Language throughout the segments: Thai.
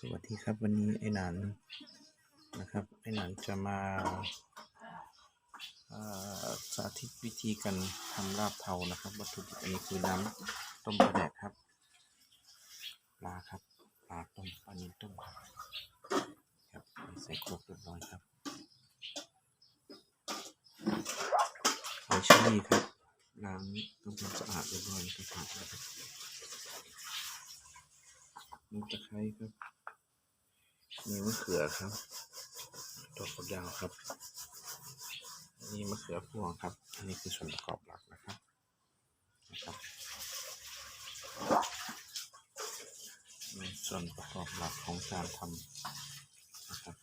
สวัสดีครับวันนี้ไอ้หนานนะครับไอ้หนานจะมาสาธิตวิธีการทำลาบเทานะครับ วัตถุดิบอันนี้คือน้ำต้มปลาแดกครับปลาครับปลาต้มปลานิลต้มครับครับใส่ครกเรียบร้อยครับหอยเชอรี่ครับล้างทำความสะอาดเรียบร้อยนะครับนะครับน้ำตะไคร้ครับ มีมะเขือครับตัวฝักยาวครับนี่มะเขือพวงครับ อันนี้คือส่วนประกอบหลักนะครับนะครับนี่ส่วนประกอบหลักของการทำนะครับ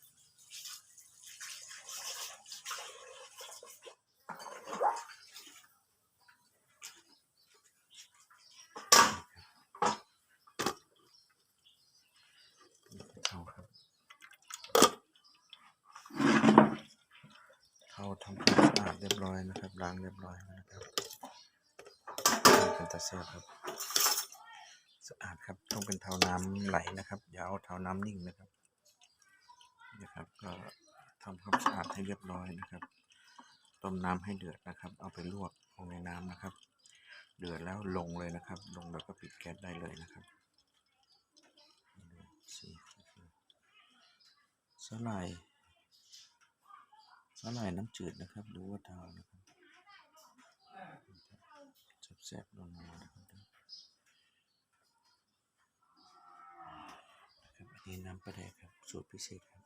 นี่คือเท่าครับ เขาทำความ สะอาดเรียบร้อยนะครับ ล้างเรียบร้อยนะครับเป็นตาเสียบครับ สะอาดครับต้องเป็นเท้าน้ำไหลนะครับ อย่าเอาเท้าน้ำนิ่งนะครับนะครับ ก็ทำความสะอาดให้เรียบร้อยนะครับ ต้มน้ำให้เดือดนะครับ เอาไปลวกลงในน้ำนะครับ เดือดแล้วลงเลยนะครับ ลงแล้วก็ปิดแก๊สได้เลยนะครับสิสลาย สาหร่ายน้ำจืดนะครับหรือว่าเทานะครับแซ่บๆนวลๆนะครับนะครับอันนี้น้ำปลาแดกครับ สูตรพิเศษครับ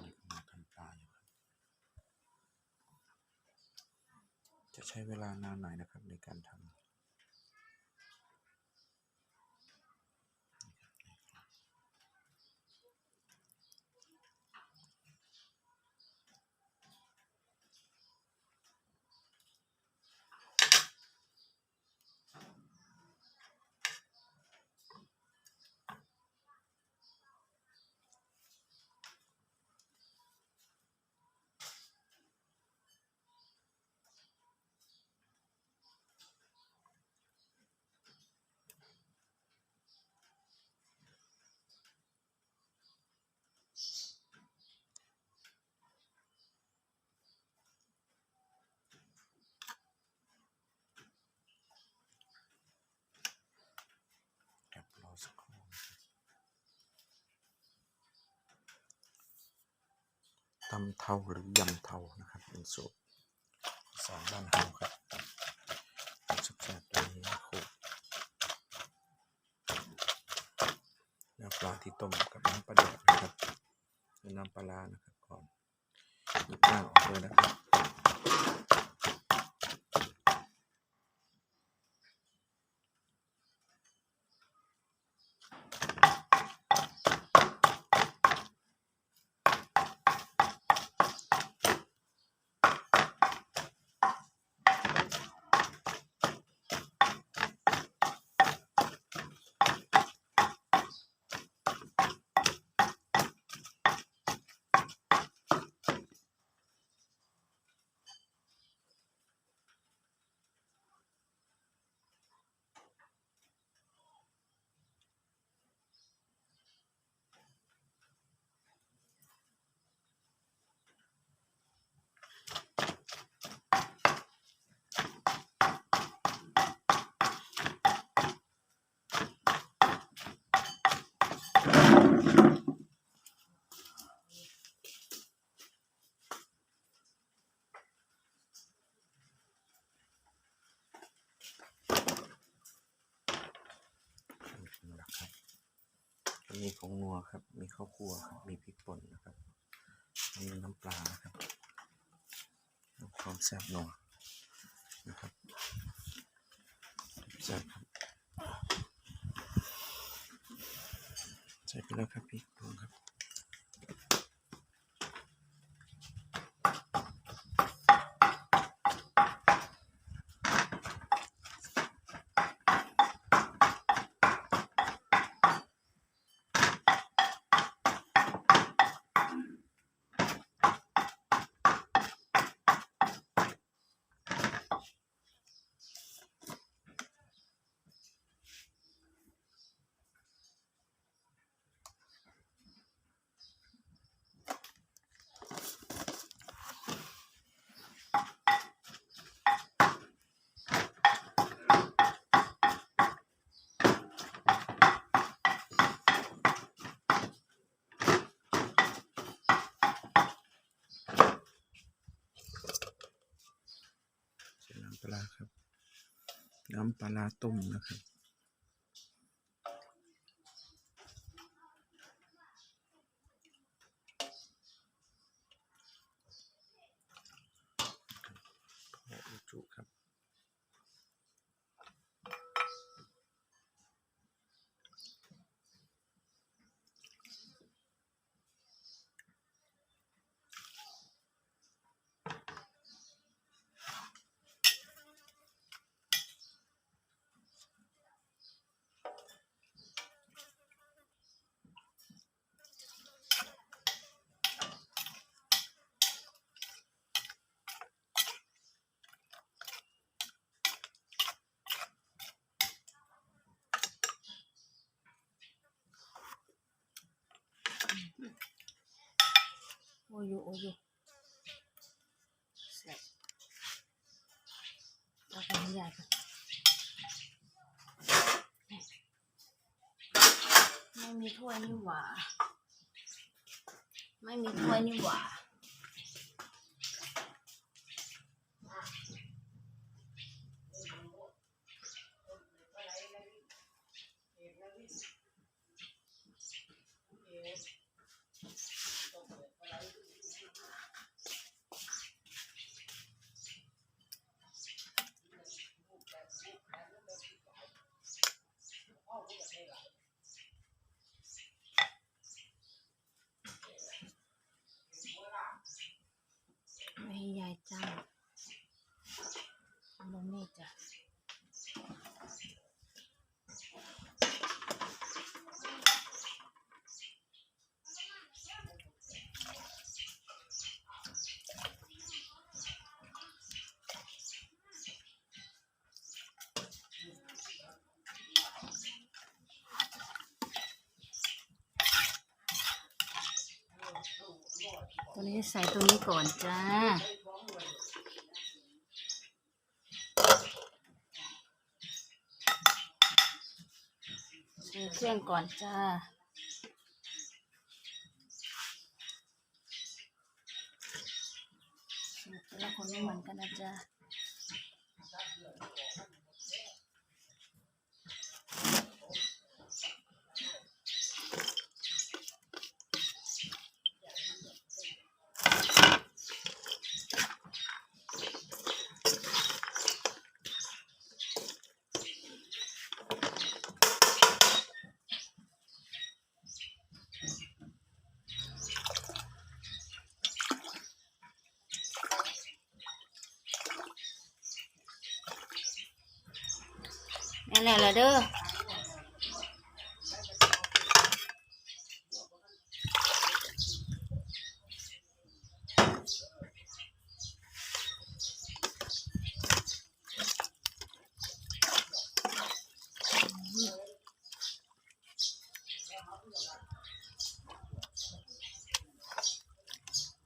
นี่กำลังทำปลาอยู่ครับ จะใช้เวลานานหน่อยนะครับในการทำ ตำเทาหรือยำเทานะครับ เป็นสูตรอีสองบ้านเฮาครับสุดแซ่บตัวนี้นะครูเนื้อปลาที่ต้มกับน้ำปลาแดดนะครับน้ำปลาร้านะครับก่อนหยิบน้ำออกเลยนะครับ นี่เป็นหลักครับ มีผงนัวครับ มีข้าวคั่วครับ มีพริกป่นนะครับมีน้ำปลาครับความแซ่บนัวนะครับแซ่บครับใส่ไปแล้วครับพริกป่นครับ คำปลาร้าต้มนะครับ โอ้อุจุครับ โอ้ยโอ้ยเสร็จเอาไปให้ยายก่ะไม่มีถ้วยนี่หว่า ไม่มีถ้วยนี่หว่า ไม่ให้ยายจ้างลง นี่จ้ะตัวนี้ใส่ตัวนี้ก่อนจ้า เครื่องก่อนจ้า แต่ละคนไม่เหมือนกันนะจ๊ะ นั่นแหละละเด้อ